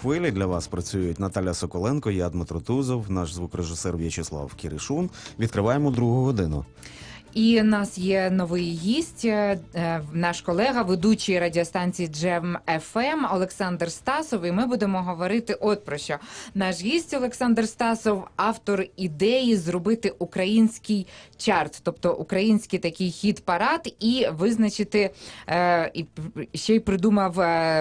Хвилі для вас працюють Наталя Соколенко, я Дмитро Тузов, наш звукорежисер В'ячеслав Кіришун. Відкриваємо другу годину. І нас є новий гість, е, е, наш колега, ведучий радіостанції Джем ФМ Олександр Стасов. І ми будемо говорити от про що. Наш гість Олександр Стасов, автор ідеї зробити український чарт, тобто український такий хіт парад, і визначити е, і ще й придумав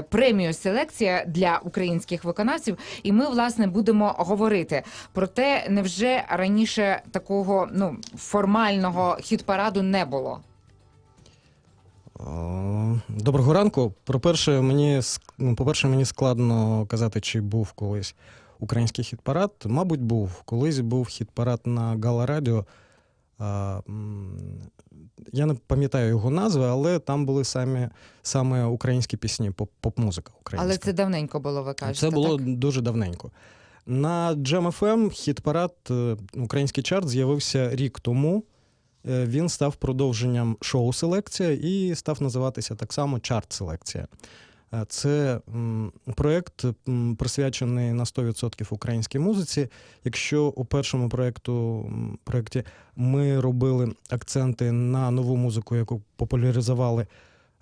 премію селекція для українських виконавців. І ми власне будемо говорити про те, невже раніше такого ну формального хіт-параду не було. Доброго ранку. Про-перше, мені ну, по-перше, мені складно казати, чи був колись український хіт-парад. Мабуть, був. Колись був хіт-парад на Гала Радіо. Я не пам'ятаю його назви, але там були самі, саме українські пісні, поп- поп-музика українська. Але це давненько було, ви кажете. Це було так? дуже давненько. На Jam FM хіт-парад е, український чарт з'явився рік тому. Е, Він став продовженням шоу селекція і став називатися так само чарт селекція. Е, Це проєкт, присвячений на 100% українській музиці. Якщо у першому проєкту, проєкті ми робили акценти на нову музику, яку популяризували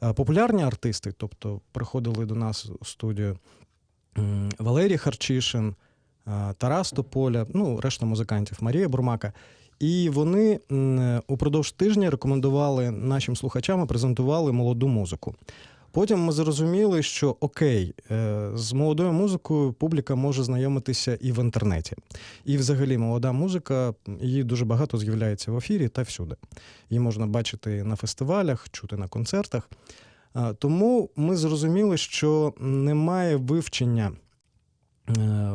е, популярні артисти, тобто приходили до нас у студію Валерій Харчишин, Тарас Тополя, ну, решта музикантів, Марія Бурмака. І вони упродовж тижня рекомендували нашим слухачам і презентували молоду музику. Потім ми зрозуміли, що окей, е, з молодою музикою публіка може знайомитися і в інтернеті. І взагалі молода музика, її дуже багато з'являється в ефірі та всюди. Її можна бачити на фестивалях, чути на концертах. Тому ми зрозуміли, що немає вивчення, е,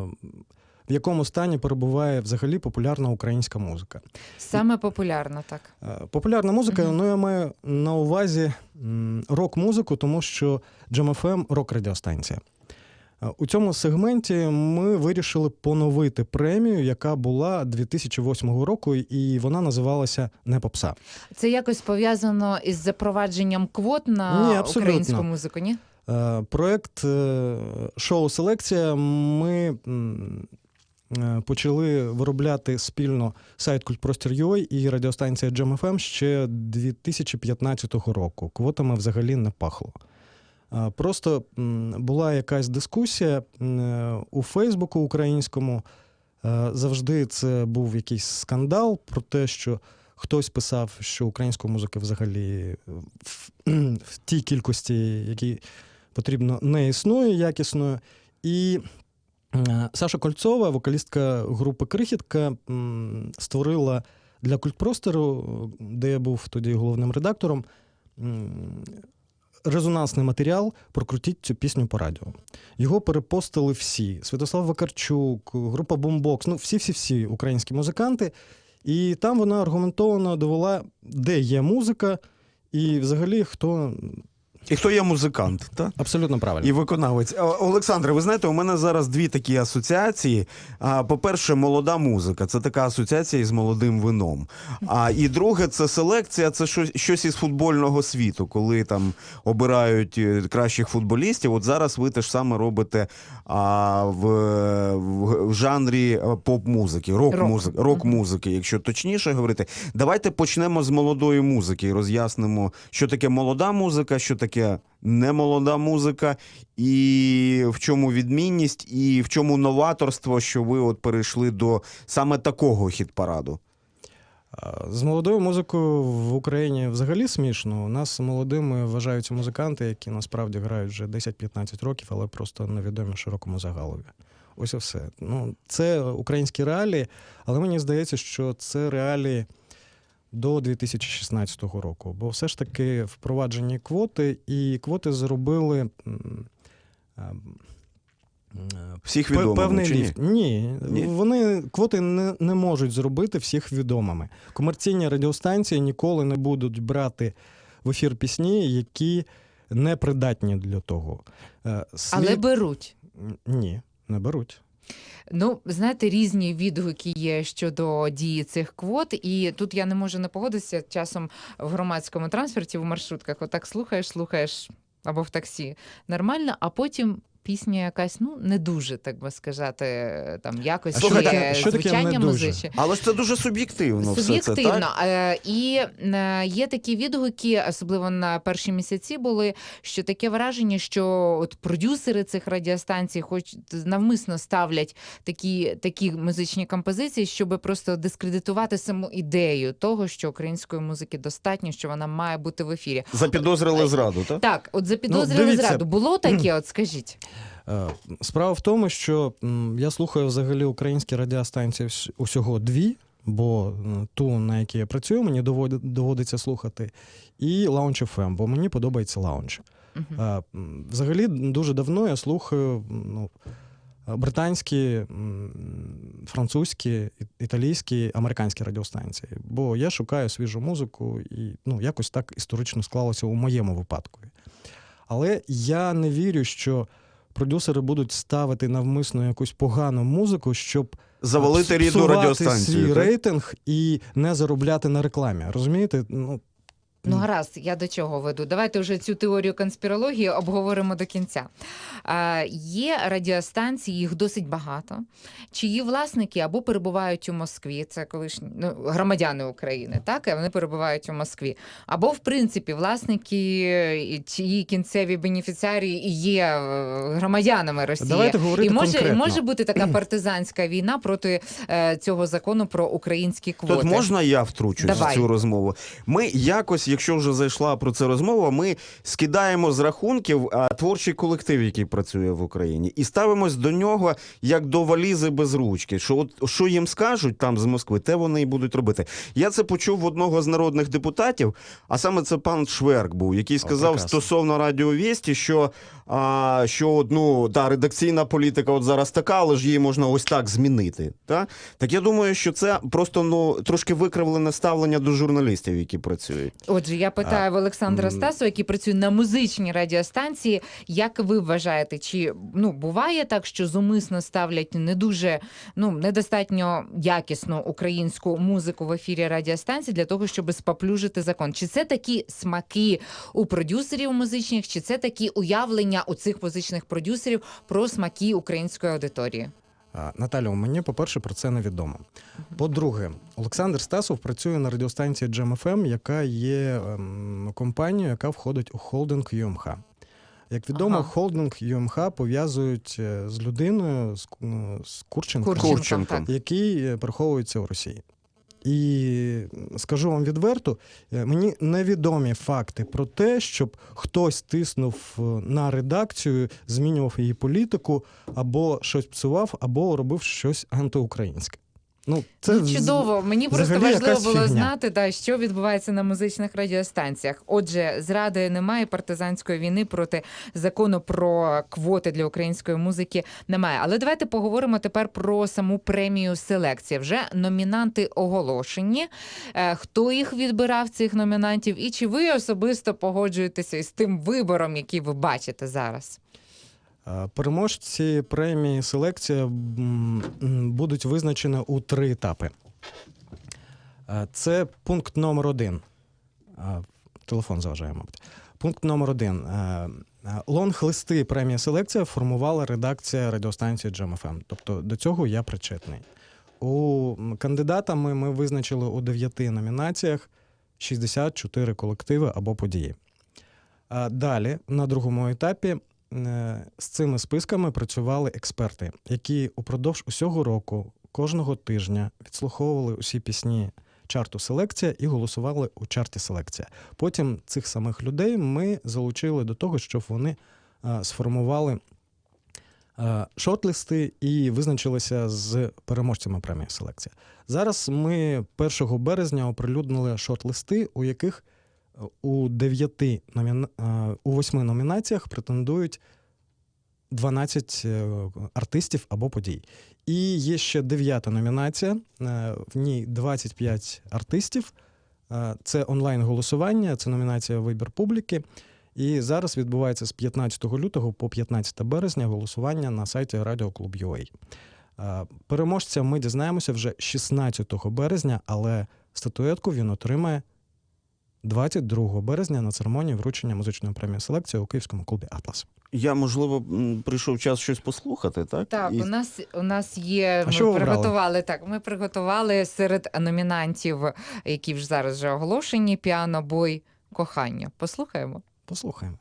в якому стані перебуває взагалі популярна українська музика. Саме популярно, так. Е, Популярна музика, Мгм. ну я маю на увазі рок-музику, тому що Jam.FM – рок-радіостанція. Е, У цьому сегменті ми вирішили поновити премію, яка була 2008 року, і вона називалася Не попса. Це якось пов'язано із запровадженням квот на Ні, українську музику, ні? Е, Проект шоу Селекція ми почали виробляти спільно сайт Культпростір.ua і радіостанція Jam.FM ще 2015 року. Квотами взагалі не пахло. Е, Просто була якась дискусія е, у Фейсбуку українському. Е, Завжди це був якийсь скандал про те, що хтось писав, що української музики взагалі в, тій кількості, які потрібно, не існує якісною. І е, Саша Кольцова, вокалістка групи Крихітка, створила для культпростору, де я був тоді головним редактором, резонансний матеріал прокрутіть цю пісню по радіо. Його перепостили всі: Святослав Вакарчук, група Бумбокс, ну всі-всі-всі українські музиканти. І там вона аргументовано довела, де є музика, і взагалі хто І хто є музикант? Та? абсолютно правильно. І виконавець. Олександре, ви знаєте, у мене зараз дві такі асоціації. По-перше, молода музика це така асоціація із молодим вином. А і друге, це селекція, це щось, щось із футбольного світу, коли там обирають е, кращих футболістів. От зараз ви те ж саме робите а, в, в, в жанрі е, поп-музики, рок-музики, рок-музики, якщо точніше говорити. Давайте почнемо з молодої музики і роз'яснимо, що таке молода музика, що таке немолода музика, і в чому відмінність, і в чому новаторство, що ви от перейшли до саме такого хіт-параду. З молодою музикою в Україні взагалі смішно. У нас молодими вважаються музиканти, які насправді грають вже 10-15 років, але просто невідомі широкому загалові. Ось і все. Ну, це українські реалії, але мені здається, що це реалії до 2016 року. Бо все ж таки впроваджені квоти, і квоти зробили. м, а, м, е, Всіх відомо. Певний чи ні? ліфт. Ні, Ні? вони квоти не, не можуть зробити всіх відомими. Комерційні радіостанції ніколи не будуть брати в ефір пісні, які не придатні для того. Е, Але беруть. Ні, не беруть. Ну, знаєте, різні відгуки є щодо дії цих квот, і тут я не можу не погодитися часом в громадському транспорті в маршрутках. Отак слухаєш, слухаєш або в таксі нормально, а потім пісня якась, ну не дуже, так би сказати, там якось А що таке- що таке звучання «не дуже»? музичне. Але ж це дуже суб'єктивно. Все це, Суб'єктивно. так? Е, І е, є такі відгуки, особливо на перші місяці були, що таке враження, що от продюсери цих радіостанцій, хоч навмисно ставлять такі, такі музичні композиції, щоб просто дискредитувати саму ідею того, що української музики достатньо, що вона має бути в ефірі. Запідозрили зраду, так? Так, от запідозрили дивіться. зраду. Було таке, от скажіть. Е, Справа в тому, що я слухаю взагалі українські радіостанції усього дві, бо ту, на якій я працюю, мені доводиться слухати, і Lounge FM, бо мені подобається лаунж. Мгм. Е, Взагалі, дуже давно я слухаю ну, британські, французькі, італійські, американські радіостанції. Бо я шукаю свіжу музику, і ну, якось так історично склалося у моєму випадку. Але я не вірю, що продюсери будуть ставити навмисно якусь погану музику, щоб Завалити рідну псувати радіостанцію. свій так? рейтинг і не заробляти на рекламі. Розумієте? Ну, Ну, гаразд, я до чого веду. Давайте вже цю теорію конспірології обговоримо до кінця. А, є радіостанції, їх досить багато, чиї власники або перебувають у Москві, це колишні ну, громадяни України, так, і вони перебувають у Москві. Або, в принципі, власники, е, чиї кінцеві бенефіціарії є е, громадянами Росії. Давайте говорити і може, конкретно. може бути така партизанська війна проти е, цього закону про українські квоти. Тут можна я втручусь Давай. в цю розмову? Ми якось, якщо вже зайшла про це розмова, ми скидаємо з рахунків творчий колектив, який працює в Україні, і ставимось до нього як до валізи без ручки. Що от що їм скажуть там з Москви, те вони і будуть робити. Я це почув в одного з народних депутатів, а саме це пан Шверк був, який сказав прекрасно. стосовно радіовісті, що, а, що ну, та редакційна політика от зараз така, але ж її можна ось так змінити. Та? Так я думаю, що це просто ну трошки викривлене ставлення до журналістів, які працюють. Отже, я питаю в Олександра м. Стасова, який працює на музичній радіостанції. Як ви вважаєте, чи ну буває так, що зумисно ставлять не дуже ну недостатньо якісну українську музику в ефірі радіостанції для того, щоб споплюжити закон? Чи це такі смаки у продюсерів музичних, чи це такі уявлення у цих музичних продюсерів про смаки української аудиторії? А, Наталю, мені, по-перше, про це невідомо. По-друге, Олександр Стасов працює на радіостанції GMFM, яка є ем, компанією, яка входить у холдинг ЮМХ. Як відомо, Ага. холдинг ЮМХ пов'язують е, з людиною, з, ну, з Курченко, Курченком, який е, переховується у Росії. І скажу вам відверто, е, мені невідомі факти про те, щоб хтось тиснув е, на редакцію, змінював її політику, або щось псував, або робив щось антиукраїнське. Ну, це ну, чудово. Мені просто важливо було фігня. знати, да, що відбувається на музичних радіостанціях. Отже, зради немає партизанської війни проти закону про квоти для української музики немає. Але давайте поговоримо тепер про саму премію селекція. Вже номінанти оголошені. Е, Хто їх відбирав цих номінантів, і чи ви особисто погоджуєтеся із тим вибором, який ви бачите зараз? Е, Переможці премії селекція будуть визначені у три етапи. Е, Це пункт номер один. Е, Телефон заважає, мабуть. Пункт номер один. Е, Лонг-листи премії селекція формувала редакція радіостанції GMFM. Тобто до цього я причетний. У кандидатами ми визначили у дев'яти номінаціях 64 колективи або події. Далі, на другому етапі, з цими списками працювали експерти, які упродовж усього року, кожного тижня відслуховували усі пісні чарту селекція і голосували у чарті селекція. Потім цих самих людей ми залучили до того, щоб вони е, сформували е, шортлисти і визначилися з переможцями премії селекція. Зараз ми 1 березня оприлюднили шорт-листи, у яких е, у 9 номіна... е, у 8 номінаціях претендують 12 е, артистів або подій. І є ще дев'ята номінація. е, В ній 25 артистів. Це онлайн-голосування, це номінація Вибір публіки. І зараз відбувається з 15 лютого по 15 березня голосування на сайті Радіо Клуб UA. Переможця ми дізнаємося вже 16 березня, але статуетку він отримає 22 березня на церемонії вручення музичної премії селекція у київському клубі Атлас. Я, можливо, прийшов час щось послухати, так? Так, І- у нас у нас є. А ми що приготували так. Ми приготували серед номінантів, які вже зараз вже оголошені: піано, бой, кохання. Послухаємо. Послухаємо.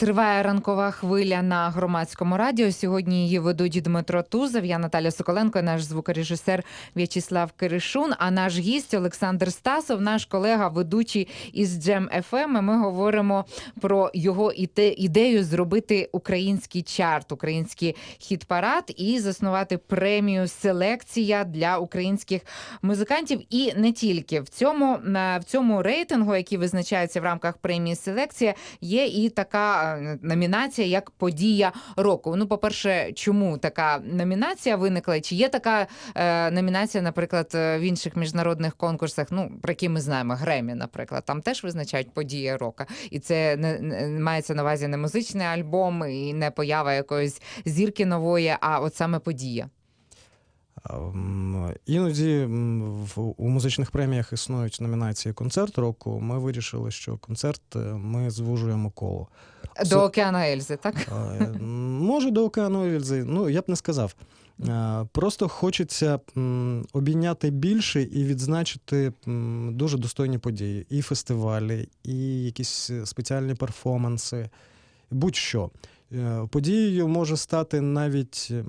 Триває ранкова хвиля на громадському радіо. Сьогодні її ведуть Дмитро Тузов, я Наталя Соколенко, наш звукорежисер В'ячеслав Киришун. А наш гість Олександр Стасов, наш колега, ведучий із Джем ФМ. Ми говоримо про його іде- ідею зробити український чарт, український хіт-парад і заснувати премію селекція для українських музикантів. І не тільки в цьому в цьому рейтингу, який визначається в рамках премії селекція, є і така номінація, як подія року. Ну, по-перше, чому така номінація виникла? Чи є така е, номінація, наприклад, е, в інших міжнародних конкурсах, ну про які ми знаємо, Гремі, наприклад, там теж визначають подія року. І це не, не мається на увазі не музичний альбом і не поява якоїсь зірки нової, а от саме подія. Іноді у музичних преміях існують номінації концерт року. Ми вирішили, що концерт е, ми звужуємо коло. До океану Ельзи, так? Е, Може, до океану Ельзи, ну я б не сказав. Просто хочеться обійняти більше і відзначити дуже достойні події. І фестивалі, і якісь е, спеціальні перформанси, будь-що. Е, Подією може стати навіть е,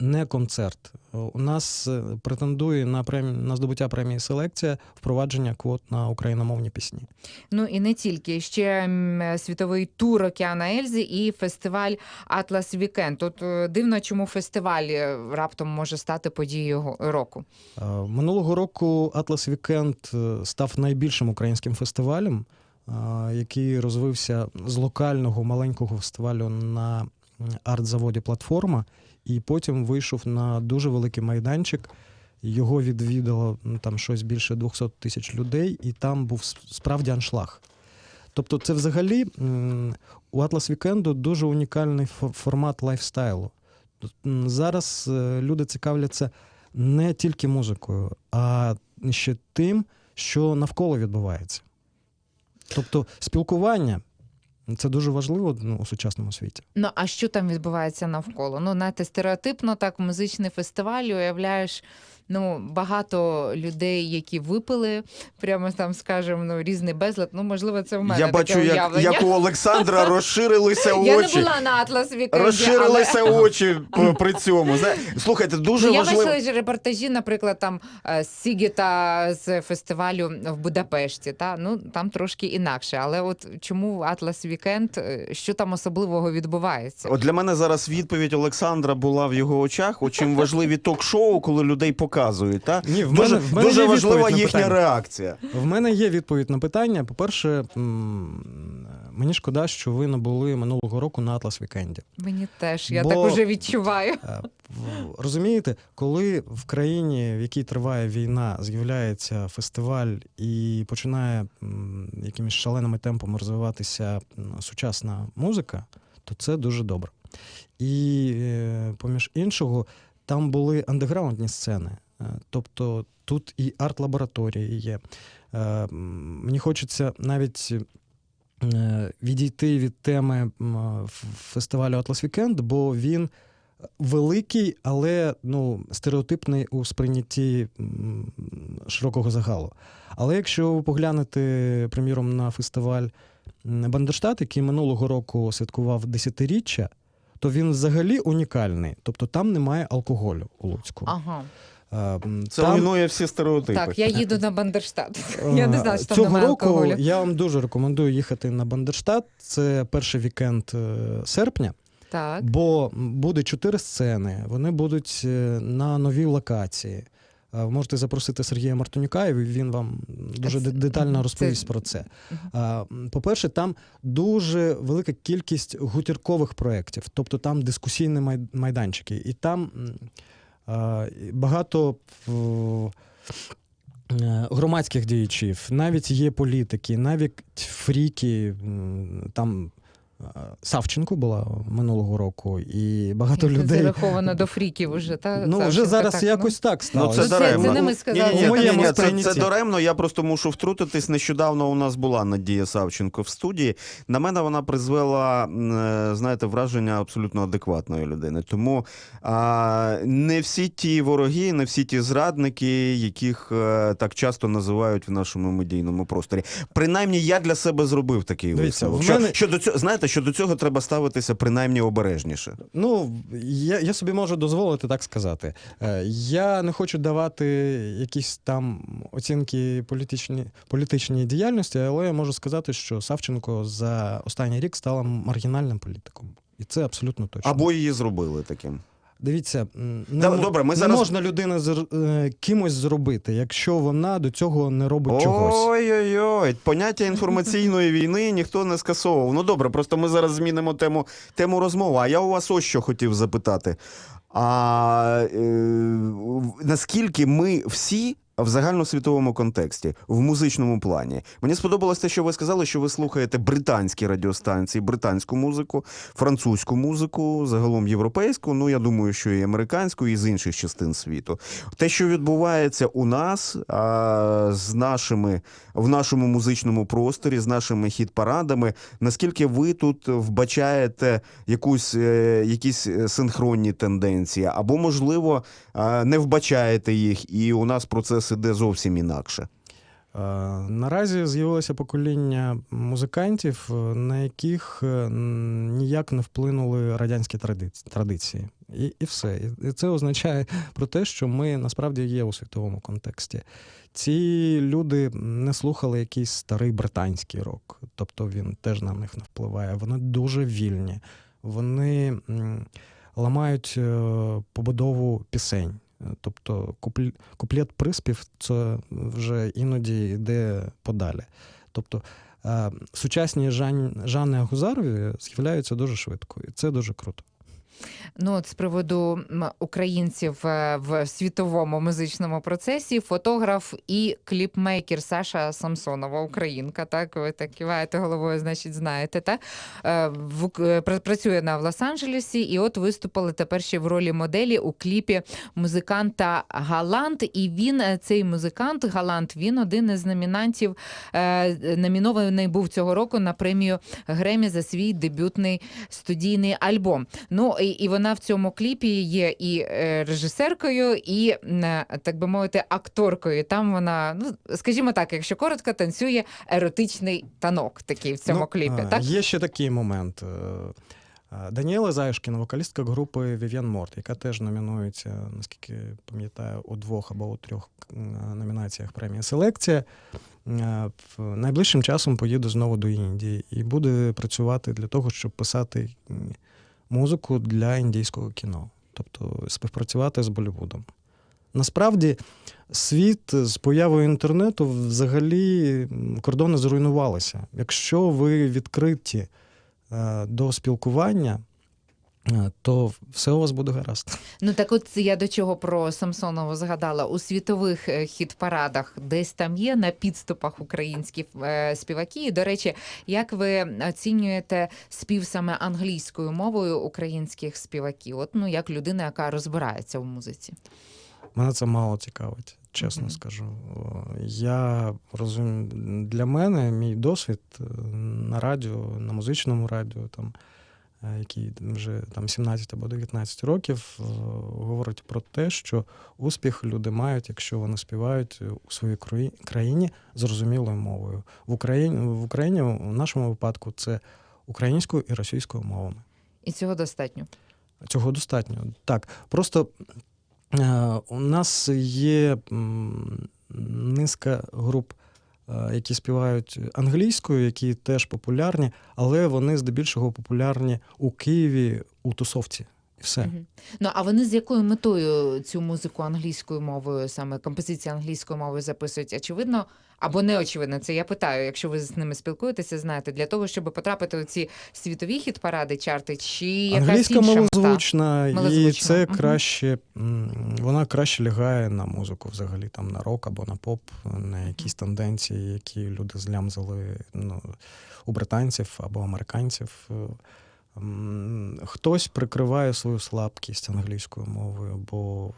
не концерт. У нас е, претендує на, премі... на здобуття премії селекція впровадження квот на україномовні пісні. Ну і не тільки ще світовий тур Океана Ельзи і фестиваль Атлас Вікенд. Тут е, дивно, чому фестиваль е, раптом може стати подією року. Минулого року Атлас Вікенд став найбільшим українським фестивалем, який розвився з локального маленького фестивалю на арт-заводі Платформа, і потім вийшов на дуже великий майданчик. Його відвідало ну, там щось більше 200 тисяч людей, і там був справді аншлаг. Тобто, це взагалі у Атлас Вікенду дуже унікальний формат лайфстайлу. Зараз е, люди цікавляться не тільки музикою, а ще тим, що навколо відбувається. Тобто спілкування це дуже важливо ну, у сучасному світі. Ну а що там відбувається навколо? Ну, знаєте, стереотипно так, музичний фестиваль уявляєш. Ну, багато людей, які випили, прямо там, скажімо, ну, різний безлад. Ну, можливо, це в мене Я таке бачу, як, уявлення. як у Олександра розширилися Я не була на Атлас Вікенді, Розширилися очі при цьому. Слухайте, дуже Ну, я бачила репортажі, наприклад, там е, з Сігіта з фестивалю в Будапешті. Та? Ну, там трошки інакше. Але от чому Атлас Вікенд, е, що там особливого відбувається? От для мене зараз відповідь Олександра була в його очах. От чим важливі ток-шоу, коли людей показують. Та? Ні, в Дуже, мене- в мене дуже важлива їхня реакція. В мене є відповідь на питання. По-перше, м, мені шкода, що ви не були минулого року на Атлас Вікенді. Мені теж, я Бо- так уже відчуваю. Е, Розумієте, коли в країні, в якій триває війна, з'являється фестиваль і починає якимись шаленими темпами розвиватися сучасна музика, то це дуже добре. І е, поміж іншого, там були андеграундні сцени. Е, Тобто тут і арт-лабораторії є. Е, Мені хочеться навіть е, відійти від теми фестивалю Атлас Вікенд, бо він великий, але ну, стереотипний у сприйнятті широкого загалу. Але якщо ви поглянете, приміром, на фестиваль Бандерштат, який минулого року святкував десятиріччя, то він взагалі унікальний. Тобто там немає алкоголю у Луцьку. Ага. Е, Це там- руйнує всі стереотипи. Так, я їду на Бандерштат. Я не знаю, що там Цього немає року алкоголю. я вам дуже рекомендую їхати на Бандерштат. Це перший вікенд е, серпня, Так. бо буде чотири сцени. Вони будуть е, на новій локації. Е, Ви можете запросити Сергія Мартинюка, і він вам дуже Це- де- детально Це- розповість про це. А, м, По-перше, там дуже велика кількість гутіркових проєктів, тобто там дискусійні майданчики, і там багато е, громадських діячів, навіть є політики, навіть фріки, там Савченко була минулого року, і багато Це людей. зараховано до фріків уже, та? Ну, вже зараз так, якось так Ну, стало. це це- це не ми сказали. Ні, ні, ні, ні, ні, це, це даремно. Я просто мушу втрутитись. Нещодавно у нас була Надія Савченко в студії. На мене вона призвела, е, знаєте, враження абсолютно адекватної людини. Тому а, не всі ті вороги, не всі ті зрадники, яких е, так часто називають в нашому медійному просторі. Принаймні, я для себе зробив такий висновок. Що, мене- що до цього, знаєте, що до цього треба ставитися принаймні обережніше. Ну, я, я собі можу дозволити так сказати. Е, Я не хочу давати якісь там оцінки політичні, політичній діяльності, але я можу сказати, що Савченко за останній рік стала маргінальним політиком. І це абсолютно точно. Або її зробили таким. Дивіться, не, добре, ми не зараз- можна людину зр- е, кимось зробити, якщо вона до цього не робить чогось. Ой-ой-ой, поняття інформаційної війни ніхто не скасовував. Ну добре, просто ми зараз змінимо тему, тему розмови. А я у вас ось що хотів запитати. А е, наскільки ми всі в загальносвітовому контексті, в музичному плані. Мені сподобалось те, що ви сказали, що ви слухаєте британські радіостанції, британську музику, французьку музику, загалом європейську. Ну я думаю, що і американську, і з інших частин світу. Те, що відбувається у нас а, з нашими в нашому музичному просторі, з нашими хіт-парадами, наскільки ви тут вбачаєте якусь, е, якісь е, синхронні тенденції, або, можливо, не вбачаєте їх, і у нас процес іде зовсім інакше. Е, Наразі з'явилося покоління музикантів, е, на яких е, ніяк не вплинули радянські традиції. І, і все. І- це означає про те, що ми насправді є у світовому контексті. Ці люди не слухали якийсь старий британський рок, тобто він теж на них не впливає. Вони дуже вільні, вони ламають побудову пісень. Тобто куплі- куплет-приспів це вже іноді йде подалі. Тобто е, сучасні Жан, Жанни Агузарові з'являються дуже швидко, і це дуже круто. Ну, от з приводу українців е, в світовому музичному процесі, фотограф і кліпмейкер Саша Самсонова, українка. Так, ви так киваєте головою, значить, знаєте, так? Е, е, пра- працює на Лос-Анджелесі, і от виступили тепер ще в ролі моделі у кліпі музиканта Галант. І він, цей музикант Галант, він один із номінантів, номінований був цього року на премію Гремі за свій дебютний студійний альбом. Ну і, і вона в цьому кліпі є і е, режисеркою, і так би мовити, акторкою. Там вона, ну скажімо так, якщо коротко, танцює еротичний танок такий в цьому Ну, кліпі. Так Є ще такий момент. Е, Даніела Заюшкіна, вокалістка групи Vivian Морт, яка теж номінується, наскільки пам'ятаю, у двох або у трьох номінаціях премії Селекція. е, в- Найближчим часом поїде знову до Індії і буде працювати для того, щоб писати музику для індійського кіно, тобто співпрацювати з Болівудом. Насправді, світ з появою інтернету взагалі кордони зруйнувалися. Якщо ви відкриті е, до спілкування, то все у вас буде гаразд. ну так, от я до чого про Самсонову згадала у світових е, хіт-парадах, десь там є на підступах українські е, співаки. І, до речі, як ви оцінюєте спів саме англійською мовою українських співаків? От ну як людина, яка розбирається в музиці. Мене це мало цікавить, чесно Мгм. скажу. Я розумію, для мене мій досвід е, на радіо, на музичному радіо, там, е, який вже там 17 або 19 років, е, говорить про те, що успіх люди мають, якщо вони співають у своїй країні зрозумілою мовою. В Україні, в Україні у нашому випадку це українською і російською мовами. І цього достатньо. Цього достатньо. Так, просто е, у нас є низка груп, які співають англійською, які теж популярні, але вони здебільшого популярні у Києві у тусовці. І все. Мгм. Ну а вони з якою метою цю музику англійською мовою, саме композиції англійською мовою записують? Очевидно, або не очевидно? Це я питаю, якщо ви з ними спілкуєтеся, знаєте, для того, щоб потрапити у ці світові хіт-паради, чарти, чи якась Англійська інша мета? малозвучна, і Малозвучна, це мгм. краще, вона краще лягає на музику взагалі, там на рок або на поп, на якісь тенденції, які люди злямзали ну, у британців або американців. Хтось прикриває свою слабкість англійською мовою, бо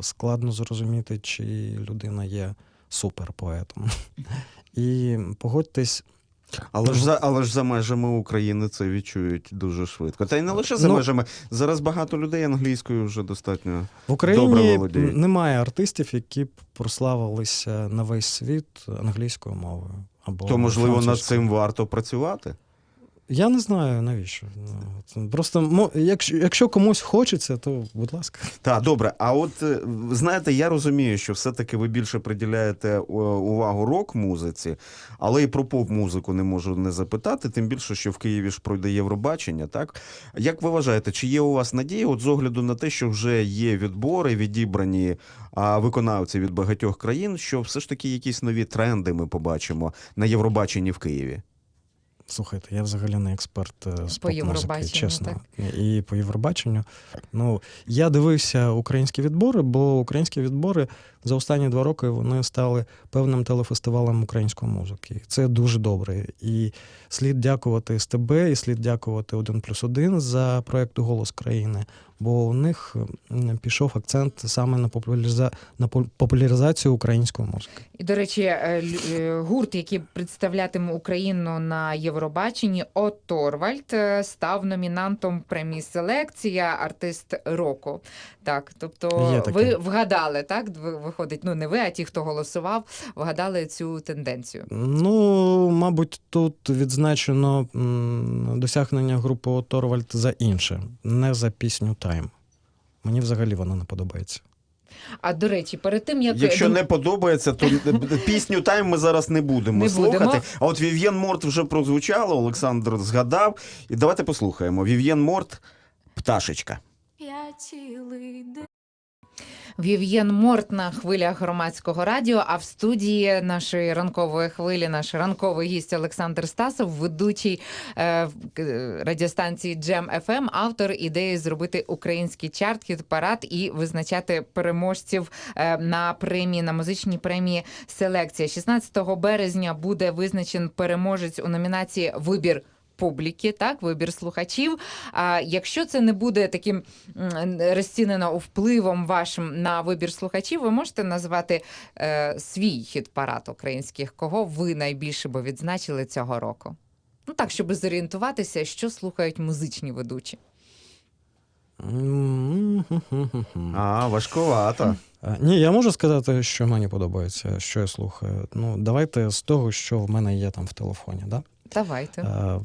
складно зрозуміти, чи людина є суперпоетом. І погодьтесь, Але ж за але ж за межами України це відчують дуже швидко. Та й не лише за Ну- межами. Зараз багато людей англійською вже достатньо. В Добре володіють. немає артистів, які б прославилися на весь світ англійською мовою. Або То можливо над цим варто працювати. Я не знаю навіщо. Ну, Просто якщо, якщо комусь хочеться, то будь ласка. Так, добре. А от е, знаєте, я розумію, що все-таки ви більше приділяєте е, увагу рок-музиці, але і про поп-музику не можу не запитати, тим більше, що в Києві ж пройде Євробачення. Так як ви вважаєте, чи є у вас надія, от з огляду на те, що вже є відбори, відібрані виконавці від багатьох країн, що все ж таки якісь нові тренди ми побачимо на Євробаченні в Києві? Слухайте, я взагалі не експерт е, з По поп-музики, чесно. Так? І по Євробаченню. Ну, я дивився українські відбори, бо українські відбори за останні два роки вони стали певним телефестивалем української музики. Це дуже добре. І слід дякувати СТБ, і слід дякувати 1 плюс 1 за проєкт Голос країни, бо у них пішов акцент саме на популяриза... на популяризацію української музики. І, до речі, е, е, гурт, який представлятиме Україну на Євробаченні, Оторвальд е, став номінантом премії Селекція артист року. Так, тобто ви вгадали, так? Виходить, ну не ви, а ті, хто голосував, вгадали цю тенденцію. Ну, мабуть, тут відзначено досягнення групи Торвальд за інше, не за пісню Тайм. Мені взагалі вона не подобається. А до речі, перед тим як Якщо не подобається, то пісню тайм ми зараз не будемо Не слухати. будемо. А от Вів'єн Морт вже прозвучало, Олександр згадав. І давайте послухаємо. Вів'єн Морт пташечка. Цілий день. Вів'єн Морт на хвилях громадського радіо. А в студії нашої ранкової хвилі наш ранковий гість Олександр Стасов, ведучий е, радіостанції Джем FM, автор ідеї зробити український чарт, хіт парад і визначати переможців е, на премії на музичній премії Селекція. 16 березня буде визначен переможець у номінації Вибір. Публіки, так, вибір слухачів. А якщо це не буде таким розцінено впливом вашим на вибір слухачів, ви можете назвати е, свій хіт-парад українських, кого ви найбільше би відзначили цього року? Ну так, щоб зорієнтуватися, що слухають музичні ведучі. А, важкувато. Е, Ні, я можу сказати, що мені подобається, що я слухаю. Ну, давайте з того, що в мене є там в телефоні. Да? Давайте. Е,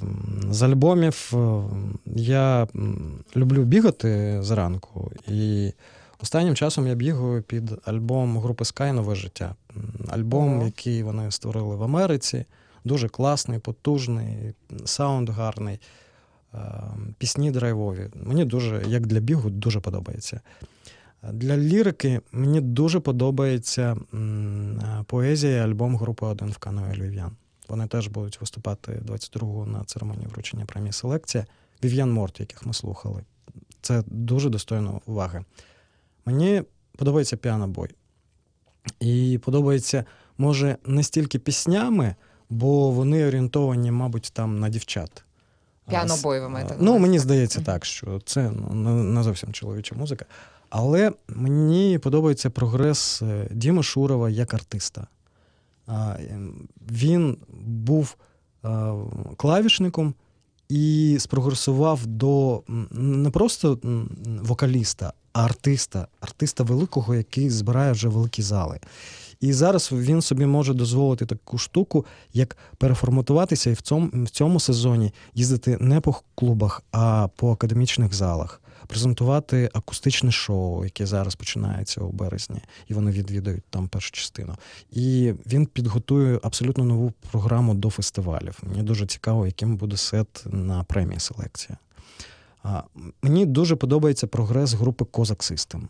З альбомів е, я люблю бігати зранку, і останнім часом я бігаю під альбом групи Sky Нове життя. Альбом, Ого. який вони створили в Америці. Дуже класний, потужний, саунд гарний, е, пісні драйвові. Мені дуже, як для бігу, дуже подобається. Для лірики мені дуже подобається е, поезія і альбом групи Один в каної Львів'ян. Вони теж будуть виступати 22-го на церемонії вручення премії Селекція. Вів'ян Морт, яких ми слухали. Це дуже достойно уваги. Мені подобається піанобой. І подобається, може, не стільки піснями, бо вони орієнтовані, мабуть, там на дівчат. А, Піанобой ви маєте Ну, мені здається так, що це ну, не- зовсім чоловіча музика. Але мені подобається прогрес е, Діми Шурова як артиста. Ем, Він був клавішником і спрогресував до не просто вокаліста, а артиста, артиста великого, який збирає вже великі зали. І зараз він собі може дозволити таку штуку, як переформатуватися і в цьому, в цьому сезоні їздити не по клубах, а по академічних залах, презентувати акустичне шоу, яке зараз починається у березні, і вони відвідають там першу частину. І він підготує абсолютно нову програму до фестивалів. Мені дуже цікаво, яким буде сет на премії селекція. Мені дуже подобається прогрес групи Козак System.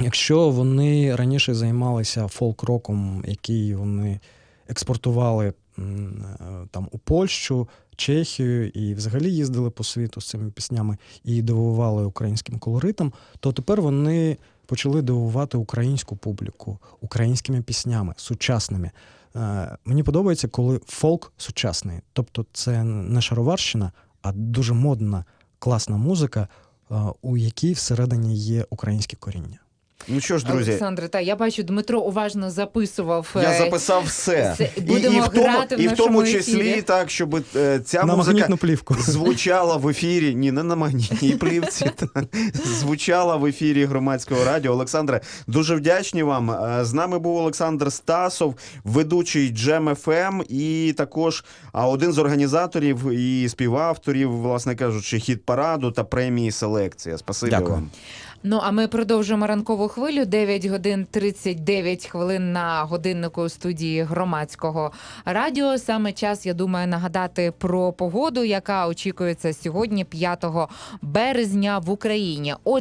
Якщо вони раніше займалися фолк-роком, який вони експортували е, там у Польщу, Чехію і взагалі їздили по світу з цими піснями і дивували українським колоритом, то тепер вони почали дивувати українську публіку українськими піснями, сучасними. Е, Мені подобається, коли фолк сучасний. Тобто це не шароварщина, а дуже модна, класна музика, е, у якій всередині є українське коріння. Ну що ж, друзі, Олександре, та я бачу, Дмитро уважно записував. я е, записав все. це- І, і, в тому, грати в і в тому нашому числі ефірі. так, щоб е, ця На музика магнітну плівку. звучала в ефірі. Ні, не на магнітній плівці. та, звучала в ефірі громадського радіо. Олександре, дуже вдячні вам. Е, З нами був Олександр Стасов, ведучий Джем ФМ, і також а, один з організаторів і співавторів, власне кажучи, хіт параду та премії селекція. Спасибі Дякую. вам. Ну а ми продовжуємо ранкову хвилю. 9 годин 39 хвилин на годиннику студії громадського радіо. Саме час, я думаю, нагадати про погоду, яка очікується сьогодні, 5 березня в Україні.